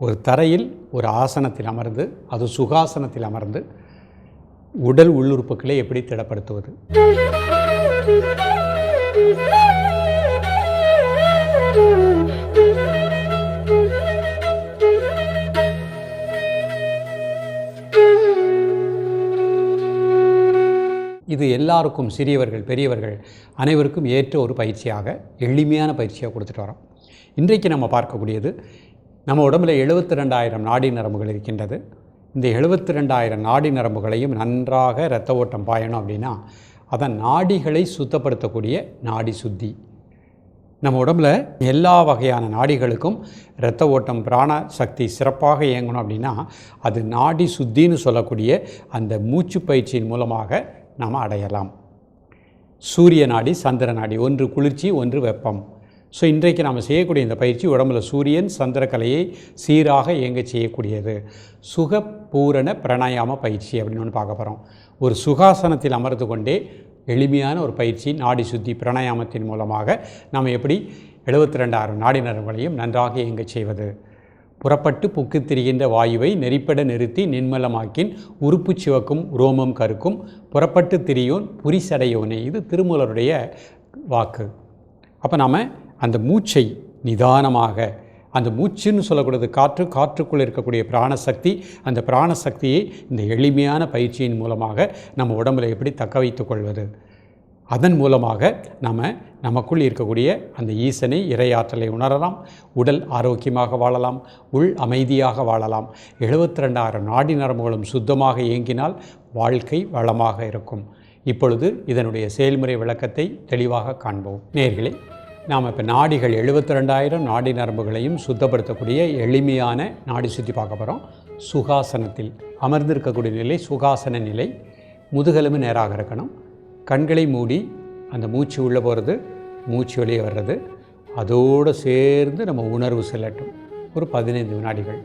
ஒரு தரையில் ஒரு ஆசனத்தில் அமர்ந்து அது சுகாசனத்தில் அமர்ந்து உடல் உள்ளுறுப்புகளை எப்படி திடப்படுத்துவது? இது எல்லாருக்கும் சிறியவர்கள் பெரியவர்கள் அனைவருக்கும் ஏற்ற ஒரு பயிற்சியாக எளிமையான பயிற்சியாக கொடுத்துட்டு வரோம். இன்றைக்கு நம்ம பார்க்கக்கூடியது நம்ம உடம்புல எழுபத்தி ரெண்டாயிரம் நாடி நரம்புகள் இருக்கின்றது. இந்த எழுபத்தி ரெண்டாயிரம் நாடி நரம்புகளையும் நன்றாக இரத்த ஓட்டம் பாயணும் அப்படின்னா அதன் நாடிகளை சுத்தப்படுத்தக்கூடிய நாடி சுத்தி. நம்ம உடம்புல எல்லா வகையான நாடிகளுக்கும் இரத்த ஓட்டம் பிராண சக்தி சிறப்பாக இயங்கணும் அப்படின்னா அது நாடி சுத்தின்னு சொல்லக்கூடிய அந்த மூச்சு பயிற்சியின் மூலமாக நாம் அடையலாம். சூரிய நாடி சந்திர நாடி ஒன்று குளிர்ச்சி ஒன்று வெப்பம். ஸோ இன்றைக்கு நாம் செய்யக்கூடிய இந்த பயிற்சி உடம்புல சூரியன் சந்திரக்கலையை சீராக இயங்க செய்யக்கூடியது. சுகபூரண பிரணாயாம பயிற்சி அப்படின்னு ஒன்று பார்க்க போகிறோம் ஒரு சுகாசனத்தில் அமர்ந்து கொண்டே எளிமையான ஒரு பயிற்சி நாடி சுத்தி பிரணாயாமத்தின் மூலமாக நாம் எப்படி எழுபத்தி ரெண்டாயிரம் நாடி நரம்புகளையும் நன்றாக இயங்க செய்வது. புறப்பட்டு புக்கு திரிகின்ற வாயுவை நெறிப்பட நிறுத்தி நின்மலமாக்கின் உறுப்பு சிவக்கும் ரோமம் கருக்கும் புறப்பட்டு திரியோன் புரிசடையோனே. இது திருமூலருடைய வாக்கு. அப்போ நாம் அந்த மூச்சை நிதானமாக அந்த மூச்சுன்னு சொல்லக்கூடாது காற்று காற்றுக்குள் இருக்கக்கூடிய பிராணசக்தி அந்த பிராணசக்தியை இந்த எளிமையான பயிற்சியின் மூலமாக நம்ம உடம்புல எப்படி தக்க வைத்துக்கொள்வது அதன் மூலமாக நம்ம நமக்குள் இருக்கக்கூடிய அந்த ஈசனை இறையாற்றலை உணரலாம் உடல் ஆரோக்கியமாக வாழலாம் உள் அமைதியாக வாழலாம். எழுபத்தி ரெண்டாயிரம் நாடி நரம்புகளும் சுத்தமாக இயங்கினால் வாழ்க்கை வளமாக இருக்கும். இப்பொழுது இதனுடைய செயல்முறை விளக்கத்தை தெளிவாக காண்போம். நேர்களே நாம் இப்போ நாடிகள் எழுபத்தி ரெண்டாயிரம் நாடி நரம்புகளையும் சுத்தப்படுத்தக்கூடிய எளிமையான நாடி சுற்றி பார்க்க போகிறோம் சுகாசனத்தில் அமர்ந்திருக்கக்கூடிய நிலை சுகாசன நிலை முதுகெலும்பு நேராக இருக்கணும். கண்களை மூடி அந்த மூச்சு உள்ளே போகிறது மூச்சு வெளியே வர்றது அதோடு சேர்ந்து நம்ம உணர்வு செல்லட்டும். ஒரு பதினைந்து வினாடிகள்.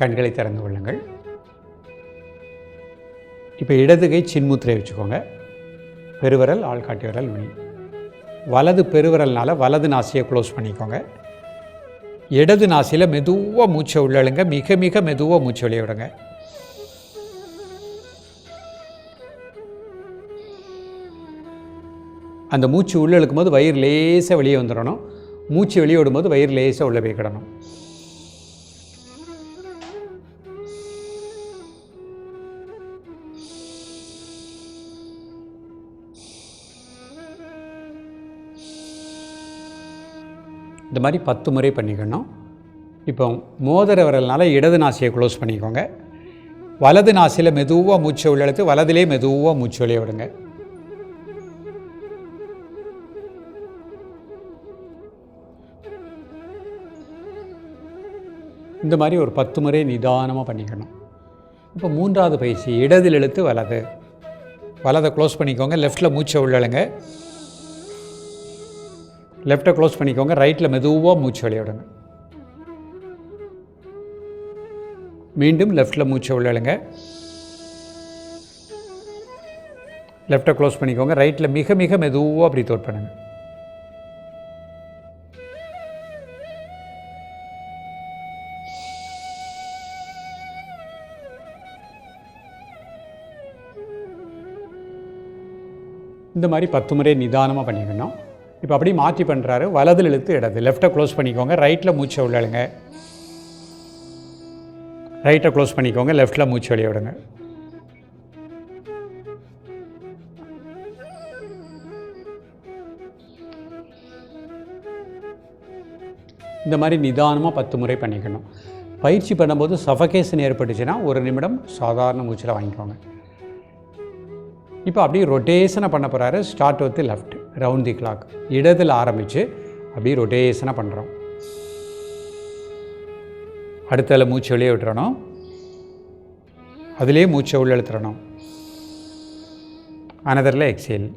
கண்களை திறந்து கொள்ளுங்கள். இப்போ இடது கை சின்முத்திரை வச்சுக்கோங்க. பெருவிரல் ஆள்காட்டி விரல் நுனி. வலது பெருவிரல்னால வலது நாசியை க்ளோஸ் பண்ணிக்கோங்க. இடது நாசியில் மெதுவாக மூச்சை உள்ளழுங்க. மிக மிக மெதுவாக மூச்சை வெளியே விடுங்க. அந்த மூச்சு உள்ளே இழுக்கும் போது வயிறு லேசாக வெளியே வந்துடணும். மூச்சு வெளியே விடும்போது வயிறு லேசாக உள்ளே போய்க்கிடணும் இந்த மாதிரி பத்து முறை பண்ணிக்கணும். இப்போ மோதிர விரல்னால இடது நாசியை க்ளோஸ் பண்ணிக்கோங்க. வலது நாசியில் மெதுவாக மூச்சை உள்ளெழுத்து வலதிலே மெதுவாக மூச்சு வெளியே விடுங்க. இந்த மாதிரி ஒரு பத்து முறை நிதானமாக பண்ணிக்கணும். இப்போ மூன்றாவது பயிற்சி இடதில் இழுத்து வலது. வலதை க்ளோஸ் பண்ணிக்கோங்க. லெஃப்ட்டில் மூச்சை உள்ளழுங்க லெஃப்ட்டை க்ளோஸ் பண்ணிக்கோங்க ரைட்டில் மெதுவாக மூச்சு விளையாடுங்க மீண்டும் லெஃப்ட்டில் மூச்சை விளையாடுங்க லெஃப்ட்டை க்ளோஸ் பண்ணிக்கோங்க ரைட்டில் மிக மிக மெதுவாக அப்படி தோட் பண்ணுங்க. இந்த மாதிரி பத்து முறை நிதானமாக பண்ணிக்கணும் இப்போ அப்படியே மாற்றி பண்ணுறாரு. வலதில் இழுத்து இடது. லெஃப்ட்டை க்ளோஸ் பண்ணிக்கோங்க. ரைட்டில் மூச்சை உள்ளழுங்க ரைட்டை க்ளோஸ் பண்ணிக்கோங்க. லெஃப்ட்டில் மூச்சு வெளியே விடுங்க. இந்த மாதிரி நிதானமாக பத்து முறை பண்ணிக்கணும். பயிற்சி பண்ணும்போது சஃபகேஷன் ஏற்பட்டுச்சுன்னா ஒரு நிமிடம் சாதாரண மூச்சில் வாங்கிக்கோங்க. இப்போ அப்படியே ரொட்டேஷனை பண்ண போகிறாரு start with left round the clock இடத்தில் ஆரம்பித்து அப்படியே ரொட்டேஷனாக பண்ணுறோம் அடுத்ததில் மூச்சு வெளியே விட்டுறணும். அதிலே மூச்சை உள்ளெழுத்துறணும் அனதரில் எக்ஸேல்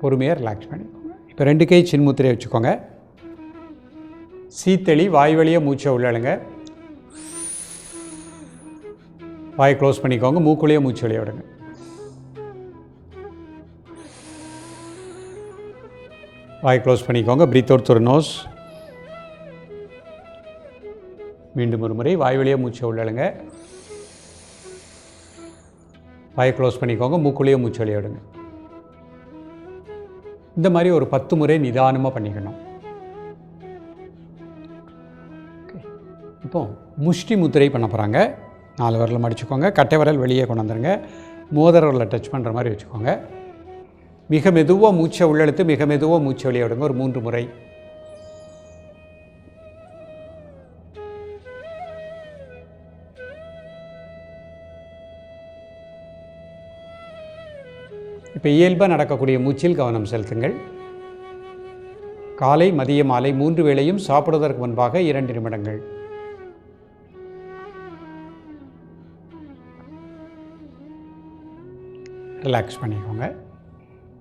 பொறுமையாக ரிலாக்ஸ் பண்ணிக்கோங்க. இப்போ ரெண்டு கை சின்முத்திரையை வச்சுக்கோங்க. சீத்தளி வாய் வழியாக மூச்சை உள்ளழுங்க வாய் க்ளோஸ் பண்ணிக்கோங்க மூக்குள்ளேயே மூச்சு வெளியே விடுங்க. வாய் க்ளோஸ் பண்ணிக்கோங்க பிரீத் அவுட் ஒரு நோஸ் மீண்டும் ஒரு முறை வாய் வழியாக மூச்சை உள்ளழுங்க வாய் க்ளோஸ் பண்ணிக்கோங்க மூக்குள்ளேயே மூச்சு வெளியே விடுங்க. இந்த மாதிரி ஒரு பத்து முறை நிதானமாக பண்ணிக்கணும். இப்போது முஷ்டி முத்திரை பண்ண போகிறாங்க நாலு விரல் மடிச்சுக்கோங்க. கட்டை விரல் வெளியே கொண்டு வந்துடுங்க மோதிர விரலை டச் பண்ணுற மாதிரி வச்சுக்கோங்க. மிக மெதுவாக மூச்சை உள்ளெழுத்து மிக மெதுவாக மூச்சை வெளியே விடுங்க. ஒரு மூன்று முறை. இப்போ இயல்பாக நடக்கக்கூடிய மூச்சில் கவனம் செலுத்துங்கள். காலை மதிய மாலை மூன்று வேளையும் சாப்பிடுவதற்கு முன்பாக இரண்டு நிமிடங்கள். ரிலாக்ஸ் பண்ணிக்கோங்க.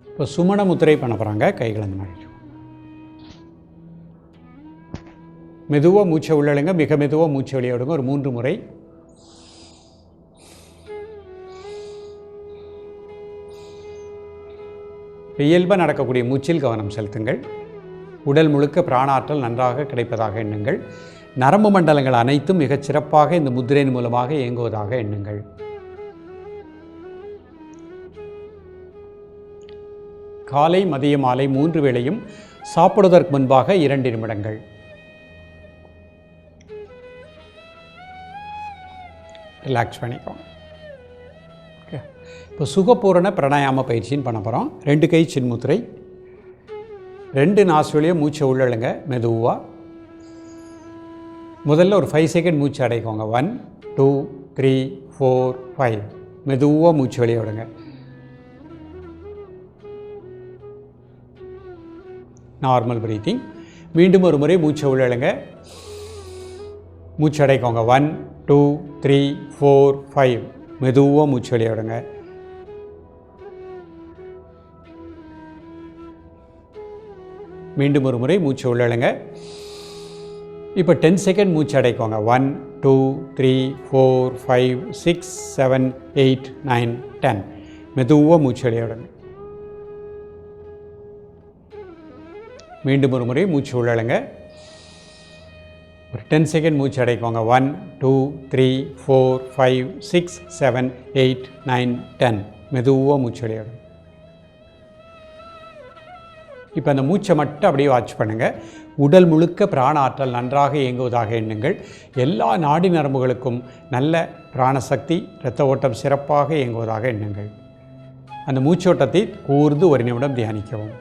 இப்போ சுமண முத்திரை பண்ண போகிறாங்க கைகள் அந்த மாதிரி மெதுவாக மூச்சை உள்ளழுங்க மிக மெதுவாக மூச்சை வெளியே விடுங்க ஒரு மூன்று முறை. இயல்பாக நடக்கக்கூடிய மூச்சில் கவனம் செலுத்துங்கள். உடல் முழுக்க பிராணாற்றல் நன்றாக கிடைப்பதாக எண்ணுங்கள். நரம்பு மண்டலங்கள் அனைத்தும் மிகச் சிறப்பாக இந்த முத்திரையின் மூலமாக இயங்குவதாக எண்ணுங்கள். காலை மதிய மாலை மூன்று வேளையும் சாப்பிடுவதற்கு முன்பாக இரண்டு நிமிடங்கள். ரிலாக்ஸ் பண்ணிக்கோங்க. ஓகே இப்போ சுகபூரண பிராணாயாம பயிற்சின்னு பண்ண போகிறோம் ரெண்டு கை சின்முத்திரை ரெண்டு நாசுலையும் மூச்சை உள்ளழுங்க மெதுவாக முதல்ல ஒரு ஃபைவ் செகண்ட் மூச்சு அடைக்கோங்க. One two three four five மெதுவாக மூச்சு வெளியே விடுங்க. நார்மல் பிரீத்திங் மீண்டும் ஒரு முறை மூச்சை உள்ளழுங்க மூச்சு அடைக்கோங்க. One two three four five மெதுவாக மூச்சு வெளியே விடுங்க. மீண்டும் ஒரு முறை மூச்சு உள்ளழுங்க இப்போ டென் செகண்ட் மூச்சு அடைக்கோங்க. One two three four five six seven eight nine ten மெதுவாக மூச்சு வெளியே விடுங்க. மீண்டும் ஒரு முறை மூச்சு உள்ளழுங்க ஒரு டென் செகண்ட் மூச்சு அடைக்கோங்க one two three four five six seven eight nine ten மெதுவாக மூச்சு வெளியிடும் இப்போ அந்த மூச்சை மட்டும் அப்படியே வாட்ச் பண்ணுங்கள் உடல் முழுக்க பிராண ஆற்றல் நன்றாக இயங்குவதாக எண்ணுங்கள். எல்லா நாடி நரம்புகளுக்கும் நல்ல பிராணசக்தி இரத்த ஓட்டம் சிறப்பாக இயங்குவதாக எண்ணுங்கள். அந்த மூச்சோட்டத்தை கூர்ந்து ஒரு நிமிடம் தியானிக்கவும்.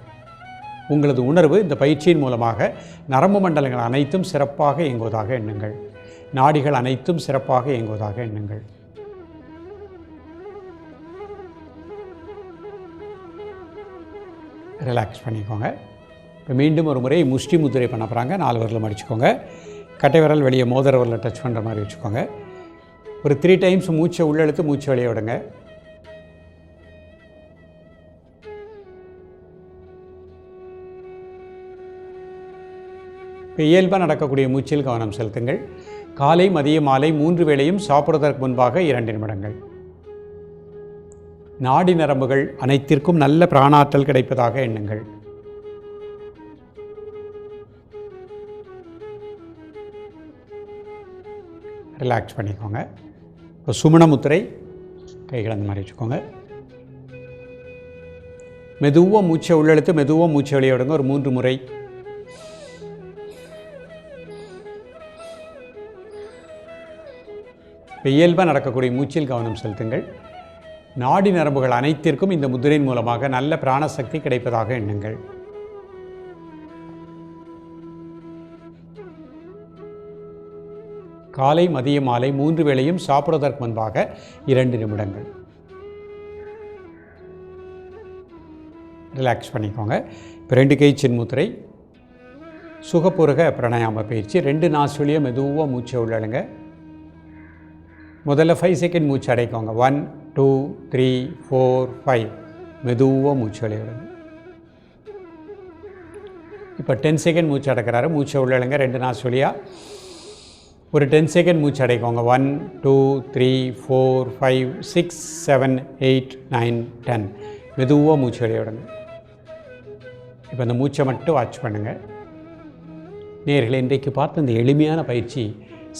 உங்களது உணர்வு இந்த பயிற்சியின் மூலமாக நரம்பு மண்டலங்கள் அனைத்தும் சிறப்பாக இயங்குவதாக எண்ணுங்கள். நாடிகள் அனைத்தும் சிறப்பாக இயங்குவதாக எண்ணுங்கள். ரிலாக்ஸ் பண்ணிக்கோங்க. இப்போ மீண்டும் ஒரு முறை முஷ்டி முத்திரை பண்ண போகிறாங்க நாலு விரலில் அடிச்சுக்கோங்க. கட்டை விரல் வெளியே மோதிர விரலில் டச் பண்ணுற மாதிரி வச்சுக்கோங்க. ஒரு த்ரீ டைம்ஸ் மூச்சை உள்ளெழுத்து மூச்சை வெளியே விடுங்க. இப்போ இயல்பாக நடக்கக்கூடிய மூச்சில் கவனம் செலுத்துங்கள். காலை மதிய மாலை மூன்று வேளையும் சாப்பிடுவதற்கு முன்பாக இரண்டு நிமிடங்கள். நாடி நரம்புகள் அனைத்திற்கும் நல்ல பிராணாற்றல் கிடைப்பதாக எண்ணுங்கள். ரிலாக்ஸ் பண்ணிக்கோங்க. இப்போ சுமண முத்திரை கைகள் அந்த மாதிரி வச்சுக்கோங்க. மெதுவாக மூச்சை உள்ளெழுத்து மெதுவாக மூச்சை வெளியே விடுங்க. ஒரு மூன்று முறை இப்போ இயல்பாக நடக்கக்கூடிய மூச்சில் கவனம் செலுத்துங்கள். நாடி நரம்புகள் அனைத்திற்கும் இந்த முதிரையின் மூலமாக நல்ல பிராணசக்தி கிடைப்பதாக எண்ணுங்கள். காலை மதிய மாலை மூன்று வேளையும் சாப்பிடுவதற்கு முன்பாக இரண்டு நிமிடங்கள். ரிலாக்ஸ் பண்ணிக்கோங்க. இப்போ ரெண்டு கை சின்முத்திரை சுகப்புருக பிராணாயாம பயிற்சி. ரெண்டு நாசுலியும் மெதுவாக மூச்சை உள்ளழுங்க முதல்ல ஃபைவ் செகண்ட் மூச்சு அடைக்கோங்க. One two three four five மெதுவாக மூச்சு விடுங்க இப்போ டென் செகண்ட் மூச்சு அடக்கிறாரு. மூச்சை உள்ளழுங்க ரெண்டு நாள் சொல்லியா? ஒரு டென் செகண்ட் மூச்சு அடைக்கோங்க. One two three four five six seven eight nine ten மெதுவாக மூச்சு வெளிய விடுங்க இப்போ இந்த மூச்சை மட்டும் வாட்ச் பண்ணுங்கள் நேர்களை இன்றைக்கு பார்த்த இந்த எளிமையான பயிற்சி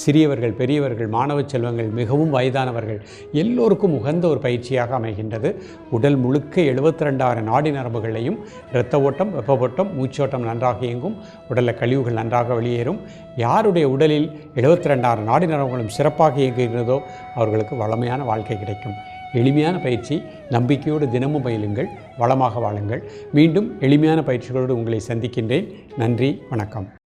சிறியவர்கள் பெரியவர்கள் மாணவ செல்வங்கள் மிகவும் வயதானவர்கள் எல்லோருக்கும் உகந்த ஒரு பயிற்சியாக அமைகின்றது. உடல் முழுக்க எழுபத்தி ரெண்டாயிரம் நாடி நரம்புகளையும் இரத்த ஓட்டம் வெப்ப ஓட்டம் மூச்சோட்டம் நன்றாக இயங்கும் உடலில் கழிவுகள் நன்றாக வெளியேறும். யாருடைய உடலில் எழுபத்தி ரெண்டாயிரம் நாடி நரம்புகளும் சிறப்பாக இயங்குகிறதோ அவர்களுக்கு வளமையான வாழ்க்கை கிடைக்கும். எளிமையான பயிற்சி நம்பிக்கையோடு தினமும் பயிலுங்கள் வளமாக வாழுங்கள். மீண்டும் எளிமையான பயிற்சிகளோடு உங்களை சந்திக்கின்றேன். நன்றி வணக்கம்.